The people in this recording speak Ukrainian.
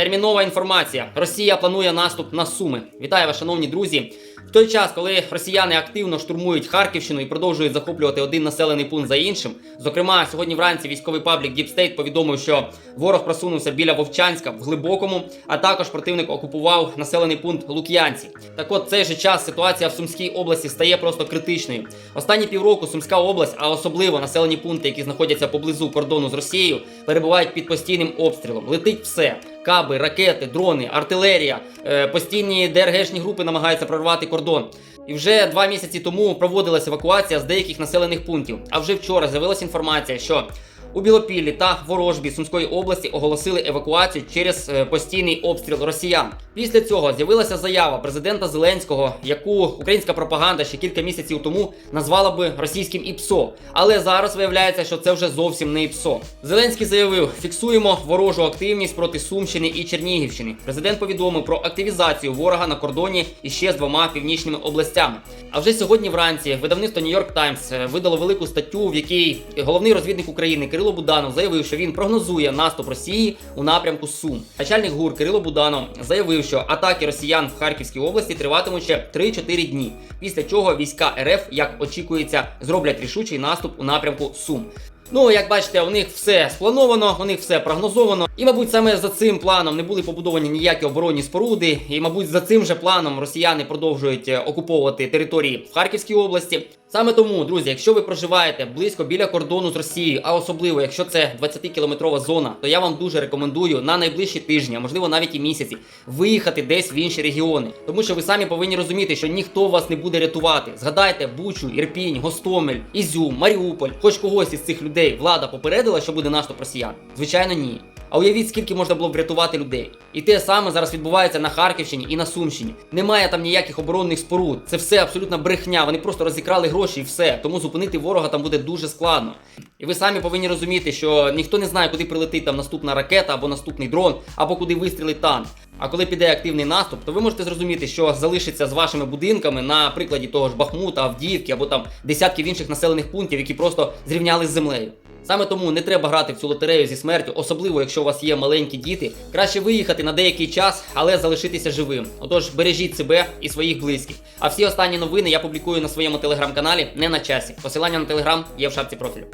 Термінова інформація. Росія планує наступ на Суми. Вітаю вас, шановні друзі. В той час, коли росіяни активно штурмують Харківщину і продовжують захоплювати один населений пункт за іншим. Зокрема, сьогодні вранці військовий паблік State повідомив, що ворог просунувся біля Вовчанська в глибокому, а також противник окупував населений пункт Лук'янці. Так от цей же час ситуація в Сумській області стає просто критичною. Останні півроку Сумська область, а особливо населені пункти, які знаходяться поблизу кордону з Росією, перебувають під постійним обстрілом. Летить все. Каби, ракети, дрони, артилерія, е, постійні ДРГшні групи намагаються прорвати кордон. І вже два місяці тому проводилася евакуація з деяких населених пунктів. А вже вчора з'явилася інформація, що у Білопіллі та Ворожбі Сумської області оголосили евакуацію через е, постійний обстріл росіян. Після цього з'явилася заява президента Зеленського, яку українська пропаганда ще кілька місяців тому назвала би російським ІПСО. Але зараз виявляється, що це вже зовсім не ІПСО. Зеленський заявив: фіксуємо ворожу активність проти Сумщини і Чернігівщини. Президент повідомив про активізацію ворога на кордоні іще з двома північними областями. А вже сьогодні вранці видавництво Times е, видало велику статтю, в якій головний розвідник України Кирило Буданов заявив, що він прогнозує наступ Росії у напрямку Сум. Начальник ГУР Кирило Буданов заявив, що атаки росіян в Харківській області триватимуть ще 3-4 дні. Після чого війська РФ, як очікується, зроблять рішучий наступ у напрямку Сум. Ну, як бачите, у них все сплановано, у них все прогнозовано. І, мабуть, саме за цим планом не були побудовані ніякі оборонні споруди. І, мабуть, за цим же планом росіяни продовжують е, окуповувати території в Харківській області. Саме тому, друзі, якщо ви проживаєте близько біля кордону з Росією, а особливо якщо це 20-кілометрова зона, то я вам дуже рекомендую на найближчі тижні, а можливо навіть і місяці, виїхати десь в інші регіони. Тому що ви самі повинні розуміти, що ніхто вас не буде рятувати. Згадайте Бучу, Ірпінь, Гостомель, Ізюм, Маріуполь, хоч когось із цих людей влада попередила, що буде наступ росіян. Звичайно, ні. А уявіть, скільки можна було врятувати людей. І те саме зараз відбувається на Харківщині і на Сумщині. Немає там ніяких оборонних споруд. Це все абсолютна брехня. Вони просто розікрали гроші і все. Тому зупинити ворога там буде дуже складно. І ви самі повинні розуміти, що ніхто не знає, куди прилетить там наступна ракета або наступний дрон, або куди вистрілить танк. А коли піде активний наступ, то ви можете зрозуміти, що залишиться з вашими будинками на прикладі того ж Бахмута, Авдіївки або там десятків інших населених пунктів, які просто зрівняли з землею. Саме тому не треба грати в цю лотерею зі смертю, особливо якщо у вас є маленькі діти. Краще виїхати на деякий час, але залишитися живим. Отож, бережіть себе і своїх близьких. А всі останні новини я публікую на своєму телеграм-каналі не на часі. Посилання на телеграм є в шапці профілю.